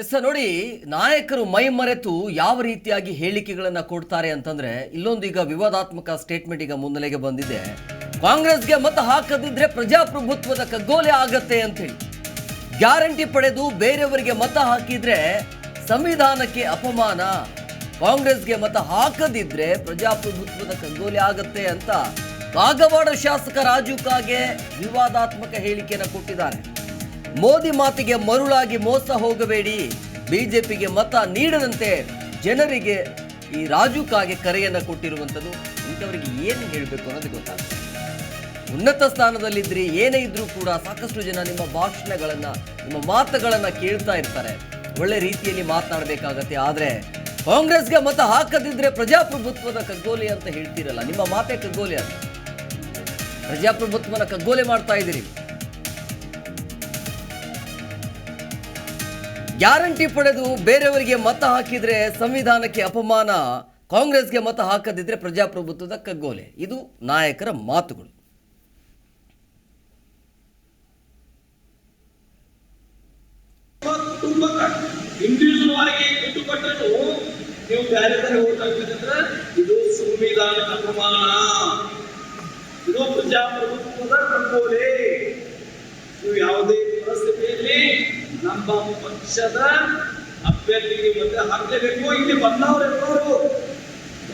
S ನೋಡಿ, ನಾಯಕರು ಮೈ ಮರೆತು ಯಾವ ರೀತಿಯಾಗಿ ಹೇಳಿಕೆಗಳನ್ನ ಕೊಡ್ತಾರೆ ಅಂತಂದ್ರೆ, ಇಲ್ಲೊಂದು ಈಗ ವಿವಾದಾತ್ಮಕ ಸ್ಟೇಟ್ಮೆಂಟ್ ಈಗ ಮುನ್ನೆಲೆಗೆ ಬಂದಿದೆ. ಕಾಂಗ್ರೆಸ್ಗೆ ಮತ ಹಾಕದಿದ್ರೆ ಪ್ರಜಾಪ್ರಭುತ್ವದ ಕಗ್ಗೋಲೆ ಆಗತ್ತೆ ಅಂತ ಹೇಳಿ ಗ್ಯಾರಂಟಿ ಪಡೆದು ಬೇರೆಯವರಿಗೆ ಮತ ಹಾಕಿದ್ರೆ ಸಂವಿಧಾನಕ್ಕೆ ಅಪಮಾನ. ಕಾಂಗ್ರೆಸ್ಗೆ ಮತ ಹಾಕದಿದ್ರೆ ಪ್ರಜಾಪ್ರಭುತ್ವದ ಕಗ್ಗೋಲೆ ಆಗತ್ತೆ ಅಂತ ಕಾಗವಾಡ ಶಾಸಕ ರಾಜು ಕಾಗೆ ವಿವಾದಾತ್ಮಕ ಹೇಳಿಕೆಯನ್ನು ಕೊಟ್ಟಿದ್ದಾರೆ. ಮೋದಿ ಮಾತಿಗೆ ಮರುಳಾಗಿ ಮೋಸ ಹೋಗಬೇಡಿ. ಬಿಜೆಪಿಗೆ ಮತ ನೀಡದಂತೆ ಜನರಿಗೆ ಈ ರಾಜು ಕಾಗೆ ಕರೆಯನ್ನು ಕೊಟ್ಟಿರುವಂಥದ್ದು ಇಂಥವರಿಗೆ ಏನು ಹೇಳಬೇಕು ಅನ್ನೋದು ಗೊತ್ತಾಗ್ತದೆ. ಉನ್ನತ ಸ್ಥಾನದಲ್ಲಿದ್ದರೆ ಏನೇ ಇದ್ರೂ ಕೂಡ ಸಾಕಷ್ಟು ಜನ ನಿಮ್ಮ ಭಾಷಣಗಳನ್ನು, ನಿಮ್ಮ ಮಾತುಗಳನ್ನು ಕೇಳ್ತಾ ಇರ್ತಾರೆ. ಒಳ್ಳೆ ರೀತಿಯಲ್ಲಿ ಮಾತನಾಡಬೇಕಾಗತ್ತೆ. ಆದರೆ ಕಾಂಗ್ರೆಸ್ಗೆ ಮತ ಹಾಕದಿದ್ರೆ ಪ್ರಜಾಪ್ರಭುತ್ವದ ಕಗ್ಗೋಲೆ ಅಂತ ಹೇಳ್ತೀರಲ್ಲ, ನಿಮ್ಮ ಮಾತೆ ಕಗ್ಗೋಲೆ ಅಂತ ಪ್ರಜಾಪ್ರಭುತ್ವನ ಕಗ್ಗೋಲೆ ಮಾಡ್ತಾ ಇದ್ದೀರಿ. ಗ್ಯಾರಂಟಿ ಪಡೆದು ಬೇರೆಯವರಿಗೆ ಮತ ಹಾಕಿದ್ರೆ ಸಂವಿಧಾನಕ್ಕೆ ಅಪಮಾನ, ಕಾಂಗ್ರೆಸ್ಗೆ ಮತ ಹಾಕದಿದ್ರೆ ಪ್ರಜಾಪ್ರಭುತ್ವದ ಕಗ್ಗೋಲೆ. ಇದು ನಾಯಕರ ಮಾತುಗಳು. ಸಂವಿಧಾನ ಇದು ಅಪಮಾನ. ಇದು ಪ್ರಜಾಪ್ರಭುತ್ವದ ಕಗ್ಗೋಲೆ. ನೀವು ಯಾವುದೇ ಪರಿಸ್ಥಿತಿಯಲ್ಲಿ ನಮ್ಮ ಪಕ್ಷದ ಅಭ್ಯರ್ಥಿಗೆ ಮತ್ತೆ ಹಾಕಲೇಬೇಕು. ಇಲ್ಲಿ ಬಂದವರೆಲ್ಲರೂ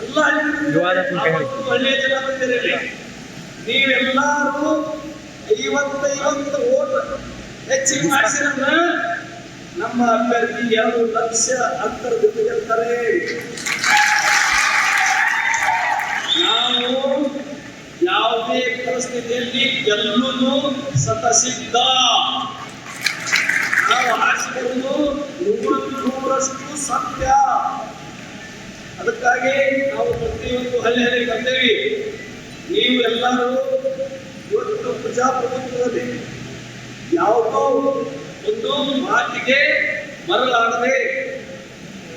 ಎಲ್ಲ ಒಳ್ಳೆಯ ಜನ ಬಂದಿರಲಿ. ನೀವೆಲ್ಲರೂ ಐವತ್ತೈವತ್ತು ಓಟ್ ಹೆಚ್ಚಿಗೆ ಮಾಡಿಸಿರಂದ್ರ ನಮ್ಮ ಅಭ್ಯರ್ಥಿ ಎರಡು ಲಕ್ಷ ಅಂತರದಿಂದ ಗೆಲ್ತಾರೆ ನಾವು ಯಾವುದೇ ಪರಿಸ್ಥಿತಿಯಲ್ಲಿ ಗೆಲ್ಲುವುದು ಸತಸಿದ್ಧ ನಾವು ಆರಿಸಿಕೊಳ್ಳುವುದು ನೂರಕ್ಕೆ ನೂರಷ್ಟು ಸತ್ಯ. ಅದಕ್ಕಾಗಿ ನಾವು ಪ್ರತಿಯೊಂದು ಹಳ್ಳಿ ಹಳ್ಳಿ ಬಂದೇವಿ. ನೀವು ಎಲ್ಲರೂ ಇವತ್ತು ಪ್ರಜಾಪ್ರಭುತ್ವದಲ್ಲಿ ಯಾವುದೋ ಒಂದು ಮಾತಿಗೆ ಮರಳಾಗದೆ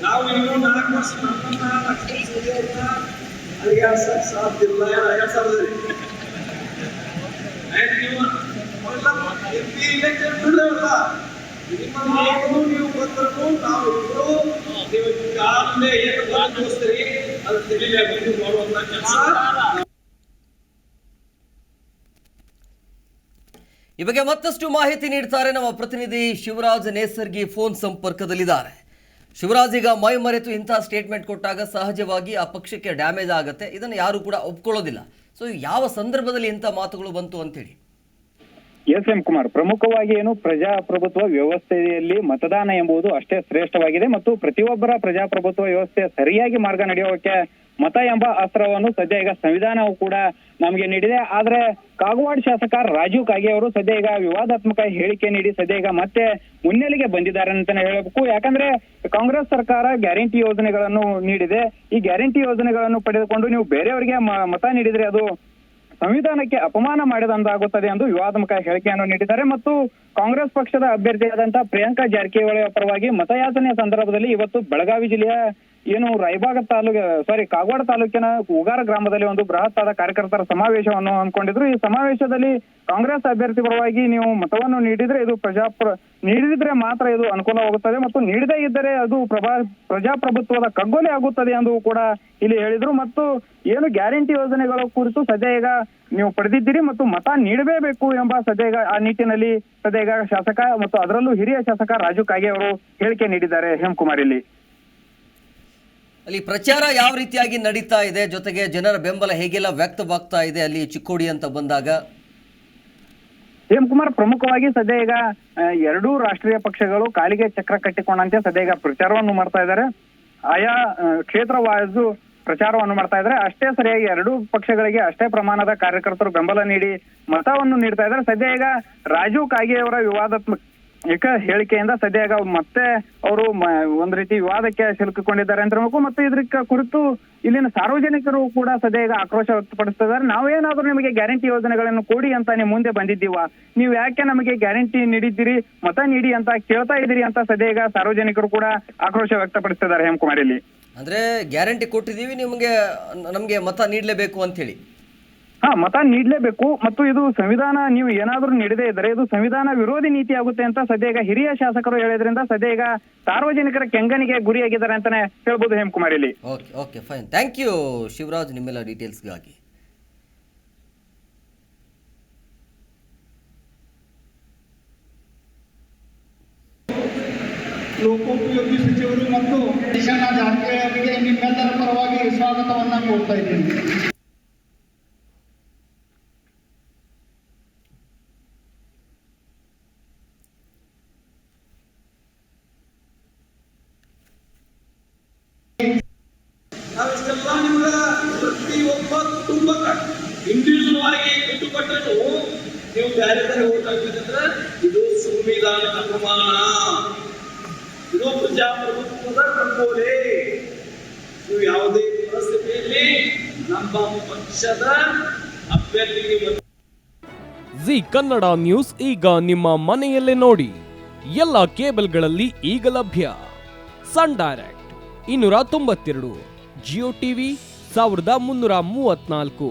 ನಾವು ಇನ್ನೂ ನಾಲ್ಕು ವರ್ಷ ನಮ್ಮನ್ನ ಲಕ್ಷ್ಮೀ ಸೂರ್ಯವ್ರನ್ನ ಅಲ್ಲಿಗೆ ಸಾಧ್ಯ ಇಲ್ಲ. ಈ ಬಗ್ಗೆ ಮತ್ತಷ್ಟು ಮಾಹಿತಿ ನೀಡ್ತಾರೆ ನಮ್ಮ ಪ್ರತಿನಿಧಿ ಶಿವರಾಜ್ ನೇಸರ್ಗಿ ಫೋನ್ ಸಂಪರ್ಕದಲ್ಲಿದ್ದಾರೆ. ಶಿವರಾಜ್ ಈಗ ಮೈ ಮರೆತು ಇಂತಹ ಸ್ಟೇಟ್ಮೆಂಟ್ ಕೊಟ್ಟಾಗ ಸಹಜವಾಗಿ ಆ ಪಕ್ಷಕ್ಕೆ ಡ್ಯಾಮೇಜ್ ಆಗುತ್ತೆ. ಇದನ್ನು ಯಾರು ಕೂಡ ಒಪ್ಕೊಳ್ಳೋದಿಲ್ಲ. ಸೊ ಯಾವ ಸಂದರ್ಭದಲ್ಲಿ ಇಂಥ ಮಾತುಗಳು ಬಂತು ಅಂತೇಳಿ? ಎಸ್ ಎಂ ಕುಮಾರ್, ಪ್ರಮುಖವಾಗಿ ಏನು ಪ್ರಜಾಪ್ರಭುತ್ವ ವ್ಯವಸ್ಥೆಯಲ್ಲಿ ಮತದಾನ ಎಂಬುದು ಅಷ್ಟೇ ಶ್ರೇಷ್ಠವಾಗಿದೆ ಮತ್ತು ಪ್ರತಿಯೊಬ್ಬರ ಪ್ರಜಾಪ್ರಭುತ್ವ ವ್ಯವಸ್ಥೆ ಸರಿಯಾಗಿ ಮಾರ್ಗ ನಡೆಯೋಕೆ ಮತ ಎಂಬ ಅಸ್ತ್ರವನ್ನು ಸದ್ಯ ಈಗ ಸಂವಿಧಾನವು ಕೂಡ ನಮಗೆ ನೀಡಿದೆ. ಆದ್ರೆ ಕಾಗವಾಡ ಶಾಸಕ ರಾಜೀವ್ ಕಾಗೆ ಅವರು ಸದ್ಯ ಈಗ ವಿವಾದಾತ್ಮಕ ಹೇಳಿಕೆ ನೀಡಿ ಸದ್ಯ ಈಗ ಮತ್ತೆ ಮುನ್ನೆಲೆಗೆ ಬಂದಿದ್ದಾರೆ ಅಂತಾನೆ ಹೇಳಬೇಕು. ಯಾಕಂದ್ರೆ ಕಾಂಗ್ರೆಸ್ ಸರ್ಕಾರ ಗ್ಯಾರಂಟಿ ಯೋಜನೆಗಳನ್ನು ನೀಡಿದೆ. ಈ ಗ್ಯಾರಂಟಿ ಯೋಜನೆಗಳನ್ನು ಪಡೆದುಕೊಂಡು ನೀವು ಬೇರೆಯವರಿಗೆ ಮತ ನೀಡಿದ್ರೆ ಅದು ಸಂವಿಧಾನಕ್ಕೆ ಅಪಮಾನ ಮಾಡಿದಂತಾಗುತ್ತದೆ ಎಂದು ವಿವಾದಾತ್ಮಕ ಹೇಳಿಕೆಯನ್ನು ನೀಡಿದ್ದಾರೆ. ಮತ್ತು ಕಾಂಗ್ರೆಸ್ ಪಕ್ಷದ ಅಭ್ಯರ್ಥಿಯಾದಂತಹ ಪ್ರಿಯಾಂಕಾ ಜಾರಕಿಹೊಳಿ ಪರವಾಗಿ ಮತಯಾಚನೆ ಸಂದರ್ಭದಲ್ಲಿ ಇವತ್ತು ಬೆಳಗಾವಿ ಜಿಲ್ಲೆಯ ಏನು ರಾಯಬಾಗ ತಾಲೂಕು ಸಾರಿ ಕಾಗವಾಡ ತಾಲೂಕಿನ ಉಗಾರ ಗ್ರಾಮದಲ್ಲಿ ಒಂದು ಬೃಹತ್ ಆದ ಕಾರ್ಯಕರ್ತರ ಸಮಾವೇಶವನ್ನು ಹಮ್ಮಿಕೊಂಡಿದ್ರು. ಈ ಸಮಾವೇಶದಲ್ಲಿ ಕಾಂಗ್ರೆಸ್ ಅಭ್ಯರ್ಥಿ ಪರವಾಗಿ ನೀವು ಮತವನ್ನು ನೀಡಿದ್ರೆ ಇದು ಪ್ರಜಾಪ್ರ, ನೀಡಿದ್ರೆ ಮಾತ್ರ ಇದು ಅನುಕೂಲವಾಗುತ್ತದೆ ಮತ್ತು ನೀಡದೇ ಇದ್ದರೆ ಅದು ಪ್ರಭಾ, ಪ್ರಜಾಪ್ರಭುತ್ವದ ಕಗ್ಗೊಲೆ ಆಗುತ್ತದೆ ಎಂದು ಕೂಡ ಇಲ್ಲಿ ಹೇಳಿದ್ರು. ಮತ್ತು ಏನು ಗ್ಯಾರಂಟಿ ಯೋಜನೆಗಳ ಕುರಿತು ಸದ್ಯ ಈಗ ನೀವು ಪಡೆದಿದ್ದೀರಿ ಮತ್ತು ಮತ ನೀಡಬೇಕು ಎಂಬ ಸದ್ಯ ಆ ನಿಟ್ಟಿನಲ್ಲಿ ಸದ್ಯ ಶಾಸಕ ಮತ್ತು ಅದರಲ್ಲೂ ಹಿರಿಯ ಶಾಸಕ ರಾಜು ಕಾಗೆ ಅವರು ಹೇಳಿಕೆ ನೀಡಿದ್ದಾರೆ. ಹೇಮಕುಮಾರ್ ಇಲ್ಲಿ. ಅಲ್ಲಿ ಪ್ರಚಾರ ಯಾವ ರೀತಿಯಾಗಿ ನಡೀತಾ ಇದೆ? ಜೊತೆಗೆ ಜನರ ಬೆಂಬಲ ಹೇಗೆಲ್ಲ ವ್ಯಕ್ತವಾಗ್ತಾ ಇದೆ ಅಲ್ಲಿ ಚಿಕ್ಕೋಡಿ ಅಂತ ಬಂದಾಗ? ಹೇಮಕುಮಾರ್ ಪ್ರಮುಖವಾಗಿ ಸದ್ಯ ಈಗ ಎರಡೂ ರಾಷ್ಟ್ರೀಯ ಪಕ್ಷಗಳು ಕಾಲಿಗೆ ಚಕ್ರ ಕಟ್ಟಿಕೊಂಡಂತೆ ಸದ್ಯ ಈಗ ಪ್ರಚಾರವನ್ನು ಮಾಡ್ತಾ ಇದ್ದಾರೆ. ಆಯಾ ಕ್ಷೇತ್ರ ಕ್ಷೇತ್ರವಾರು ಪ್ರಚಾರವನ್ನು ಮಾಡ್ತಾ ಇದ್ದಾರೆ. ಅಷ್ಟೇ ಸರಿಯಾಗಿ ಎರಡೂ ಪಕ್ಷಗಳಿಗೆ ಅಷ್ಟೇ ಪ್ರಮಾಣದ ಕಾರ್ಯಕರ್ತರು ಬೆಂಬಲ ನೀಡಿ ಮತವನ್ನು ನೀಡ್ತಾ ಇದ್ದಾರೆ. ಸದ್ಯ ಈಗ ರಾಜೀವ್ ಕಾಗೆ ಅವರ ವಿವಾದಾತ್ಮಕ ಏಕ ಹೇಳಿಕೆಯಿಂದ ಸದ್ಯಾಗ ಮತ್ತೆ ಅವರು ಒಂದ್ ರೀತಿ ವಿವಾದಕ್ಕೆ ಸಿಲುಕಿಕೊಂಡಿದ್ದಾರೆ ಅಂತ ಹೇಳಬೇಕು. ಮತ್ತು ಇದ್ರ ಕುರಿತು ಇಲ್ಲಿನ ಸಾರ್ವಜನಿಕರು ಕೂಡ ಸದ್ಯಾಗ ಆಕ್ರೋಶ ವ್ಯಕ್ತಪಡಿಸ್ತಿದ್ದಾರೆ. ನಾವೇನಾದ್ರೂ ನಿಮಗೆ ಗ್ಯಾರಂಟಿ ಯೋಜನೆಗಳನ್ನು ಕೊಡಿ ಅಂತ ನೀವು ಮುಂದೆ ಬಂದಿದ್ದೀವ? ನೀವು ಯಾಕೆ ನಮಗೆ ಗ್ಯಾರಂಟಿ ನೀಡಿದ್ದೀರಿ? ಮತ ನೀಡಿ ಅಂತ ಕೇಳ್ತಾ ಇದ್ದೀರಿ ಅಂತ ಸದ್ಯಾಗ ಸಾರ್ವಜನಿಕರು ಕೂಡ ಆಕ್ರೋಶ ವ್ಯಕ್ತಪಡಿಸ್ತಿದ್ದಾರೆ ಹೇಮಕುಮಾರ್ ಇಲ್ಲಿ. ಅಂದ್ರೆ ಗ್ಯಾರಂಟಿ ಕೊಟ್ಟಿದ್ದೀವಿ, ನಿಮಗೆ, ನಮಗೆ ಮತ ನೀಡಲೇಬೇಕು ಅಂತೇಳಿ ಹಾ ಮತ ನೀಡಲೇಬೇಕು. ಮತ್ತು ಇದು ಸಂವಿಧಾನ ನೀವು ಏನಾದರೂ ನೀಡದೇ ಇದ್ರೆ ಇದು ಸಂವಿಧಾನ ವಿರೋಧಿ ನೀತಿ ಆಗುತ್ತೆ ಅಂತ ಸದ್ಯ ಈಗ ಹಿರಿಯ ಶಾಸಕರು ಹೇಳಿದ್ರಿಂದ ಸದ್ಯ ಈಗ ಸಾರ್ವಜನಿಕರ ಕೆಂಗನಿಗೆ ಗುರಿಯಾಗಿದ್ದಾರೆ ಅಂತಾನೆ ಹೇಳ್ಬೋದು ಹೇಮಕುಮಾರ್ ಇಲ್ಲಿ. Okay okay fine. Thank you Shivaraj ನಿಮ್ಮೆಲ್ಲ ಡೀಟೇಲ್ಸ್ಗಾಗಿ. ಲೋಕೋಪಯೋಗಿ ಸಚಿವರು ಮತ್ತು ಜಾರಕಿಹೊಳಿ ಅವರಿಗೆ ನಿಮ್ಮೆಲ್ಲರ ಪರವಾಗಿ ಸ್ವಾಗತವನ್ನು ಕೋರ್ತಾ ಇದ್ದೀನಿ. ಇಂಡಿವಿಜುವಲ್ ಆಗಿ ಕುಟುಂಬಕ್ಕೂ ನೀವು ಬೇರೆ ಬೇರೆ ಓಟ್ ಹಾಕ್ಬೇಕಂದ್ರೆ ಇದು ಸಂವಿಧಾನದ ಪ್ರಮಾಣ ಇದು ಪ್ರಜಾಪ್ರಭುತ್ವದ ಕಂಬೋಲೆ ನೀವು ಯಾವುದೇ ಪರಿಸ್ಥಿತಿಯಲ್ಲಿ ನಮ್ಮ ಪಕ್ಷದ ಅಭ್ಯರ್ಥಿಗೆ ಜಿ ಕನ್ನಡ ನ್ಯೂಸ್ ಈಗ ನಿಮ್ಮ ಮನೆಯಲ್ಲೇ ನೋಡಿ. ಎಲ್ಲ ಕೇಬಲ್ಗಳಲ್ಲಿ ಈಗ ಲಭ್ಯ. ಸನ್ ಡೈರೆಕ್ಟ್ ಇನ್ನೂರ ತೊಂಬತ್ತೆರಡು, ಜಿಯೋ ಟಿವಿ ಸಾವಿರದ ಮುನ್ನೂರ ಮೂವತ್ನಾಲ್ಕು.